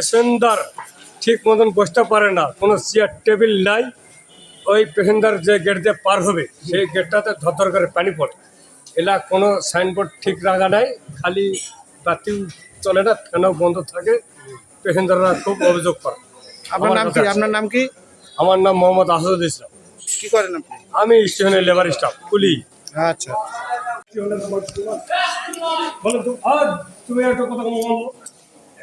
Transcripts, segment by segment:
Passenger ঠিক মতন বসতে পারে না কোনো চেয়ার টেবিল নাই ওই পেসেঞ্জার যে গেট দিয়ে পার হবে সেই গেটটাতে ধর করে পানি পড়ে। এলা কোনো সাইনবোর্ড ঠিক রাখা নাই খালি বাতিও চলে না ফ্যানও বন্ধ থাকে পেসেঞ্জাররা খুব অভিযোগ করে। আপনার নাম কি? আপনার নাম কি? আমার নাম মোহাম্মদ আসাদুল ইসলাম। কি করেন আপনি? আমি স্টেশনের লেবার স্টাফ কুলি আচ্ছা। বলো তুমি একটা কথা বলো।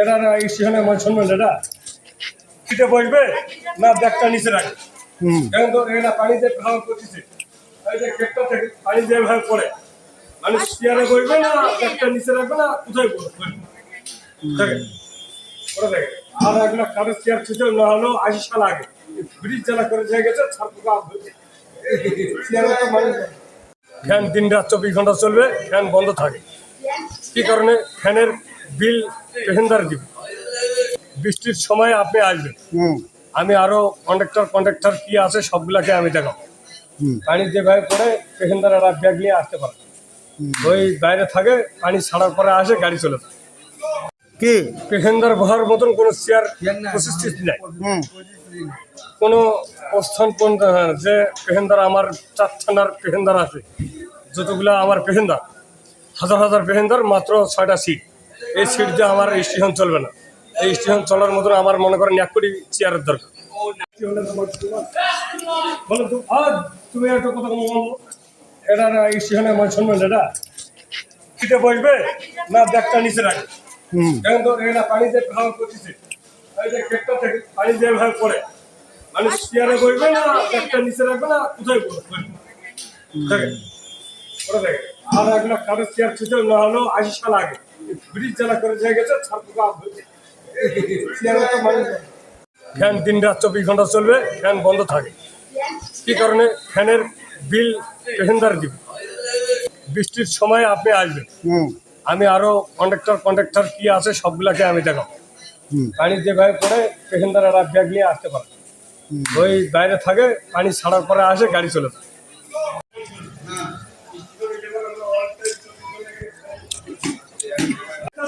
এটা না স্টেশনে আমার শুনবেন এটা সিটে বসবে না ব্যাগটা নিচে রাখবে। হুম। এখন তো এটা পানিতে খাওয়া করতেছে। এই যে গেটটা থেকে পানি যেভাবে পড়ে। মানুষ চেয়ারে বসবে না ব্যাগটা নিচে রাখবে না কোথায় বসবে? দেখেন ওটা দেখেন আর এগুলো কারোর চেয়ার ছুটে না হলেও আশি সাল আগে। ব্রিজ জ্বালা করে দিয়ে গেছে ছাড়পোকা চেয়ারে তো মানুষ ফ্যান দিন রাত চব্বিশ ঘণ্টা চলবে ফ্যান বন্ধ থাকে। কি কারণে? ফ্যানের বিল পেহেন্দার দিব। বৃষ্টির সময় আপনি আসবেন। আমি আরও কন্ডাক্টর কন্ডাক্টর কি আছে সবগুলাকে আমি দেখাবো। হুম। পানি যেভাবে পড়ে পেহেন্দাররা ব্যাগ নিয়ে আসতে পারে। ওই বাইরে থাকে পানি ছাড়ার পরে আসে গাড়ি চলে যায়। কি? পেহেন্দার বহার মতন কোনো চেয়ার প্রতিষ্ঠিত নাই। হুম। কোনো অবস্থান পর্যন্ত যে পেহেন্দার আমার চার থানার পেহেন্দার আছে যতগুলো আমার পেহেন্দার হাজার হাজার পেহেন্দার মাত্র ছয়টা সিট এই সিট দিয়ে আমার স্টেশন চলবে না। এই স্টেশন চলার মতন আমার মনে করেন এক কোটি চেয়ারের দরকার। তুমি একটা কথা এটা না স্টেশনে আমার শুনবেন এটা? সিটে বসবে না ব্যাগটা নিচে রাখবে? হুম। এখন তো এটা করতেছে। এই যে থেকে পানি পড়ে। চেয়ারে বসবে না ব্যাগটা নিচে রাখবে না কোথায় বসবে ওটা আর এগুলো কারোর চেয়ার ছুটে না হলেও আশি সাল আগে। ব্রিজ জ্বালা করে গেছে ফ্যান দিন রাত চব্বিশ ঘণ্টা চলবে ফ্যান বন্ধ থাকে। কি কারণে? ফ্যানের বিল পেহেন্দার দিব। বৃষ্টির সময় আপনি আসবেন। হুম। আমি আরও কন্ডাক্টর কন্ডাক্টর কি আছে সবগুলাকে আমি দেখাবো। হুম। পানি যেভাবে পড়ে পেসেঞ্জাররা ব্যাগ নিয়ে আসতে পারে। ওই বাইরে থাকে পানি ছাড়ার পরে আসে গাড়ি চলে যায়।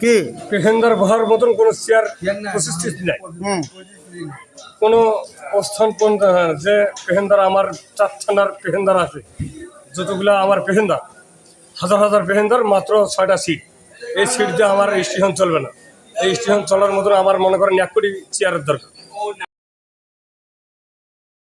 কি? পেহেন্দার বহার মতন কোনো চেয়ার প্রতিষ্ঠিত নাই। কোনো অবস্থান পর্যন্ত হ্যাঁ, যে পেহেন্দার আমার চার থানার পেহেন্দার আছে যতগুলো আমার পেহেন্দার হাজার হাজার পেহেন্দার মাত্র ছয়টা সিট এই সিট দিয়ে আমার স্টেশন চলবে না। এই স্টেশন চলার মতন আমার মনে করেন এক কোটি চেয়ারের দরকার।